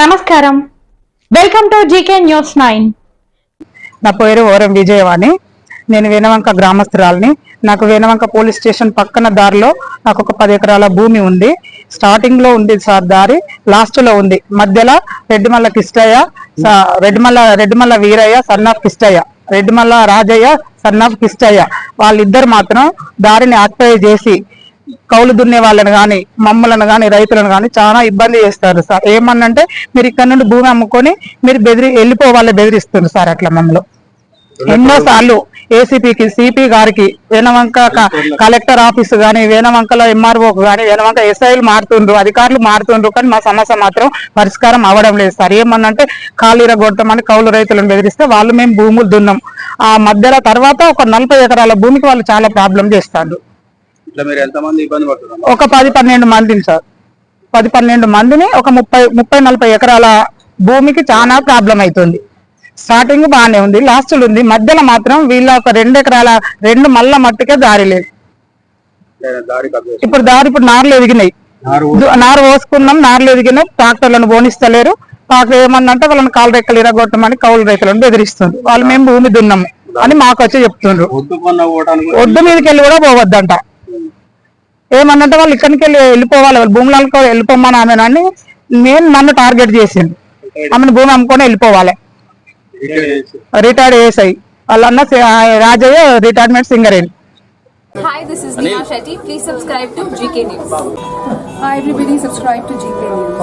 నమస్కారం. Welcome to GK news nine నా పేరు ఓరం విజయవాణి. నేను వేనవంక గ్రామస్తురాలని. నాకు వేనవంక పోలీస్ స్టేషన్ పక్కన దారిలో నాకు ఒక పది ఎకరాల భూమి ఉంది. స్టార్టింగ్లో ఉంది సార్ దారి లాస్ట్లో ఉంది. మధ్యలో Reddimalla Kishtaiah Reddimalla Reddimalla Veeraiah son of Kishtaiah. Reddimalla Rajaiah son of Kishtaiah. వాళ్ళిద్దరు మాత్రం దారిని ఆక్యుపై చేసి కౌలు దున్నే వాళ్ళని గాని మమ్మలను గాని రైతులను గాని చాలా ఇబ్బంది చేస్తారు సార్. ఏమన్నంటే మీరు ఇక్కడ నుండి భూమి అమ్ముకొని మీరు బెదిరి వెళ్ళిపోవాలని బెదిరిస్తుంది సార్ అట్లా మమ్మల్ని. ఎన్నో సార్లు. ఏసీపీకి సిపి గారికి వేనవంక కలెక్టర్ ఆఫీస్ గాని వేనవంకలో ఎంఆర్ఓ గాని వేనవంక ఎస్ఐలు మారుతుండ్రు అధికారులు మారుతుండ్రు కానీ మా సమస్య మాత్రం పరిష్కారం అవ్వడం లేదు సార్. ఏమన్నంటే ఖాళీర కొట్టమని కౌలు రైతులను బెదిరిస్తే వాళ్ళు మేము భూములు దున్నాం. ఆ మధ్యలో తర్వాత ఒక నలభై ఎకరాల భూమికి వాళ్ళు చాలా ప్రాబ్లం చేస్తారు. ఇట్లా మీరు ఎంతమంది ఇబ్బంది పడుతున్నారు? ఒక పది పన్నెండు మందిని సార్. పది పన్నెండు మందిని ఒక ముప్పై ముప్పై నలభై ఎకరాల భూమికి చాలా ప్రాబ్లం అవుతుంది స్టార్టింగ్ బాగానే ఉంది లాస్ట్ ఉంది. మధ్యలో మాత్రం వీళ్ళ ఒక రెండు ఎకరాల రెండు మల్ల మట్టుకే దారి లేదు. ఇప్పుడు దారి ఇప్పుడు నార్లు ఎదిగినాయి. నారు పోసుకున్నాం నార్లు ఎదిగినాయి ట్రాక్టర్లను పోనిస్తలేరు. ట్రాక్టర్ ఏమన్నంటే వాళ్ళని కాలు రెక్కలు ఇరగొట్టమని కౌలు రైతులను బెదిరిస్తుంది. వాళ్ళు మేము భూమి దున్నాము అని మాకు వచ్చి చెప్తుండ్రు. ఒడ్డు మీదకి వెళ్ళి కూడా పోవద్దంట. ఏమన్నంటే వాళ్ళు ఇక్కడికి వెళ్ళి వెళ్ళిపోవాలి వాళ్ళు భూములకు వెళ్ళిపోమని ఆమెనని నేను నన్ను టార్గెట్ చేసిండు ఆమెను భూమి అమ్ముకొని వెళ్ళిపోవాలి రిటైర్డ్ ఏసై వాళ్ళన్న Rajaiah retirement Singareni Hi, this is Neha Shetty. Please subscribe to GK News. Hi everybody, subscribe to GK News.